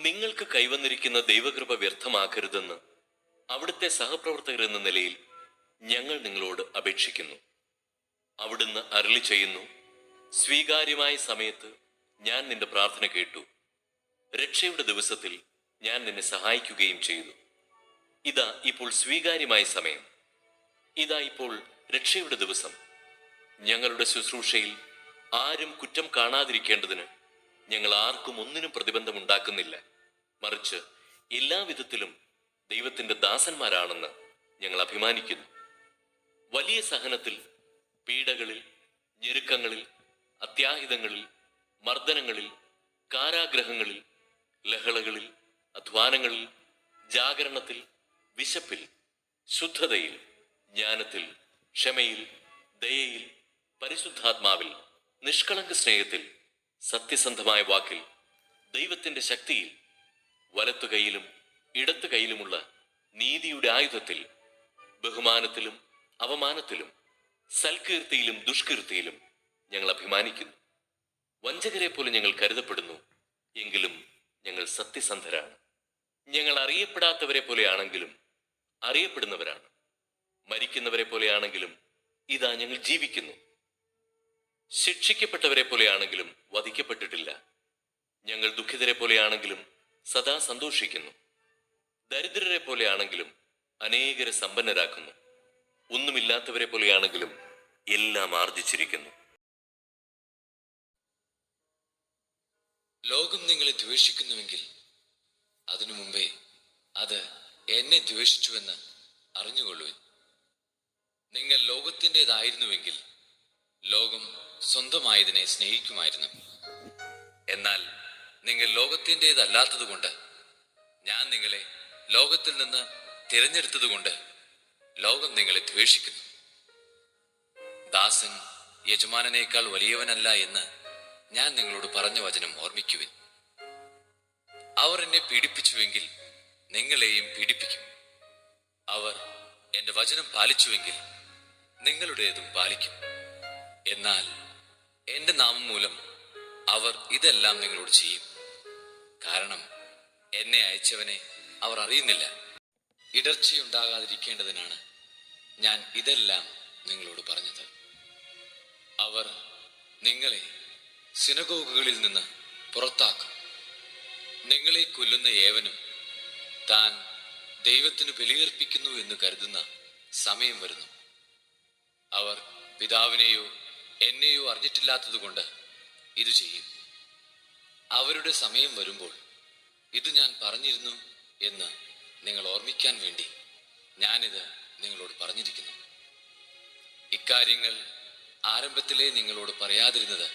നിങ്ങൾക്ക് കൈവന്നിരിക്കുന്ന ദൈവകൃപ വ്യർത്ഥമാക്കരുതെന്ന് അവിടുത്തെ സഹപ്രവർത്തകർ എന്ന നിലയിൽ ഞങ്ങൾ നിങ്ങളോട് അപേക്ഷിക്കുന്നു. അവിടുന്ന് അരളി ചെയ്യുന്നു സ്വീകാര്യമായ സമയത്ത് ഞാൻ നിന്റെ പ്രാർത്ഥന കേട്ടു. രക്ഷയുടെ ദിവസത്തിൽ ഞാൻ നിന്നെ സഹായിക്കുകയും ചെയ്തു. ഇതാ ഇപ്പോൾ സ്വീകാര്യമായ സമയം. ഇതാ ഇപ്പോൾ രക്ഷയുടെ ദിവസം. ഞങ്ങളുടെ ശുശ്രൂഷയിൽ ആരും കുറ്റം കാണാതിരിക്കേണ്ടതിന് ഞങ്ങൾ ആർക്കും ഒന്നിനും പ്രതിബന്ധമുണ്ടാക്കുന്നില്ല. മറിച്ച് എല്ലാവിധത്തിലും ദൈവത്തിന്റെ ദാസന്മാരാണെന്ന് ഞങ്ങൾ അഭിമാനിക്കുന്നു. വലിയ സഹനത്തിൽ പീഡകളിൽ ഞെരുക്കങ്ങളിൽ അത്യാഹിതങ്ങളിൽ മർദ്ദനങ്ങളിൽ കാരാഗ്രഹങ്ങളിൽ ലഹളകളിൽ അധ്വാനങ്ങളിൽ ജാഗരണത്തിൽ വിശപ്പിൽ ശുദ്ധതയിൽ ജ്ഞാനത്തിൽ ക്ഷമയിൽ ദയയിൽ പരിശുദ്ധാത്മാവിൽ നിഷ്കളങ്ക സ്നേഹത്തിൽ സത്യസന്ധമായ വാക്കിൽ ദൈവത്തിന്റെ ശക്തിയിൽ വലത്തു കൈയിലും ഇടത്തു കൈയിലുമുള്ള നീതിയുടെ ആയുധത്തിൽ ബഹുമാനത്തിലും അവമാനത്തിലും സൽകീർത്തിയിലും ദുഷ്കീർത്തിയിലും ഞങ്ങൾ അഭിമാനിക്കുന്നു. വഞ്ചകരെ പോലെ ഞങ്ങൾ കരുതപ്പെടുന്നു എങ്കിലും ഞങ്ങൾ സത്യസന്ധരാണ്. ഞങ്ങൾ അറിയപ്പെടാത്തവരെ പോലെയാണെങ്കിലും അറിയപ്പെടുന്നവരാണ്. മരിക്കുന്നവരെ പോലെയാണെങ്കിലും ഇതാ ഞങ്ങൾ ജീവിക്കുന്നു. ശിക്ഷിക്കപ്പെട്ടവരെ പോലെയാണെങ്കിലും വധിക്കപ്പെട്ടിട്ടില്ല. ഞങ്ങൾ ദുഃഖിതരെ പോലെയാണെങ്കിലും സദാ സന്തോഷിക്കുന്നു. ദരിദ്രരെ പോലെയാണെങ്കിലും അനേകരെ സമ്പന്നരാക്കുന്നു. ഒന്നുമില്ലാത്തവരെ പോലെയാണെങ്കിലും എല്ലാം ആർജിച്ചിരിക്കുന്നു. ലോകം നിങ്ങളെ ദ്വേഷിക്കുന്നുവെങ്കിൽ അതിനു മുമ്പേ അത് എന്നെ ദ്വേഷിച്ചുവെന്ന് അറിഞ്ഞുകൊള്ളുവിൻ. നിങ്ങൾ ലോകത്തിന്റെതായിരുന്നുവെങ്കിൽ ലോകം സ്വന്തമായതിനെ സ്നേഹിക്കുമായിരുന്നു. എന്നാൽ നിങ്ങൾ ലോകത്തിന്റെതല്ലാത്തതുകൊണ്ട് ഞാൻ നിങ്ങളെ ലോകത്തിൽ നിന്ന് തിരഞ്ഞെടുത്തതുകൊണ്ട് ലോകം നിങ്ങളെ ദ്വേഷിക്കുന്നു. ദാസൻ യജമാനനേക്കാൾ വലിയവനല്ല എന്ന് ഞാൻ നിങ്ങളോട് പറഞ്ഞ വചനം ഓർമ്മിക്കുവിൻ. അവർ എന്നെ പീഡിപ്പിച്ചുവെങ്കിൽ നിങ്ങളെയും പീഡിപ്പിക്കും. അവർ എന്റെ വചനം പാലിച്ചുവെങ്കിൽ നിങ്ങളുടേതും പാലിക്കും. എന്നാൽ എന്റെ നാമം മൂലം അവർ ഇതെല്ലാം നിങ്ങളോട് ചെയ്യും. കാരണം എന്നെ അയച്ചവനെ അവർ അറിയുന്നില്ല. ഇടർച്ചയുണ്ടാകാതിരിക്കേണ്ടതിനാണ് ഞാൻ ഇതെല്ലാം നിങ്ങളോട് പറഞ്ഞത്. അവർ നിങ്ങളെ സിനഗോഗുകളിൽ നിന്ന് പുറത്താക്കും. നിങ്ങളെ കൊല്ലുന്ന ഏവനും താൻ ദൈവത്തിന് ബലിയർപ്പിക്കുന്നു എന്ന് കരുതുന്ന സമയം വരുന്നു. അവർ പിതാവിനെയോ എന്നെയോ അറിഞ്ഞിട്ടില്ലാത്തതുകൊണ്ട് ഇത് ചെയ്യും. അവരുടെ സമയം വരുമ്പോൾ ഇത് ഞാൻ പറഞ്ഞിരുന്നു എന്ന് നിങ്ങൾ ഓർമ്മിക്കാൻ വേണ്ടി ഞാനിത് നിങ്ങളോട് പറഞ്ഞിരിക്കുന്നു. ഇക്കാര്യങ്ങൾ ആരംഭത്തിലേ നിങ്ങളോട് പറയാതിരുന്നത്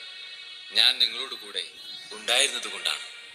ഞാൻ നിങ്ങളോട് കൂടെ കൊണ്ടാണ്.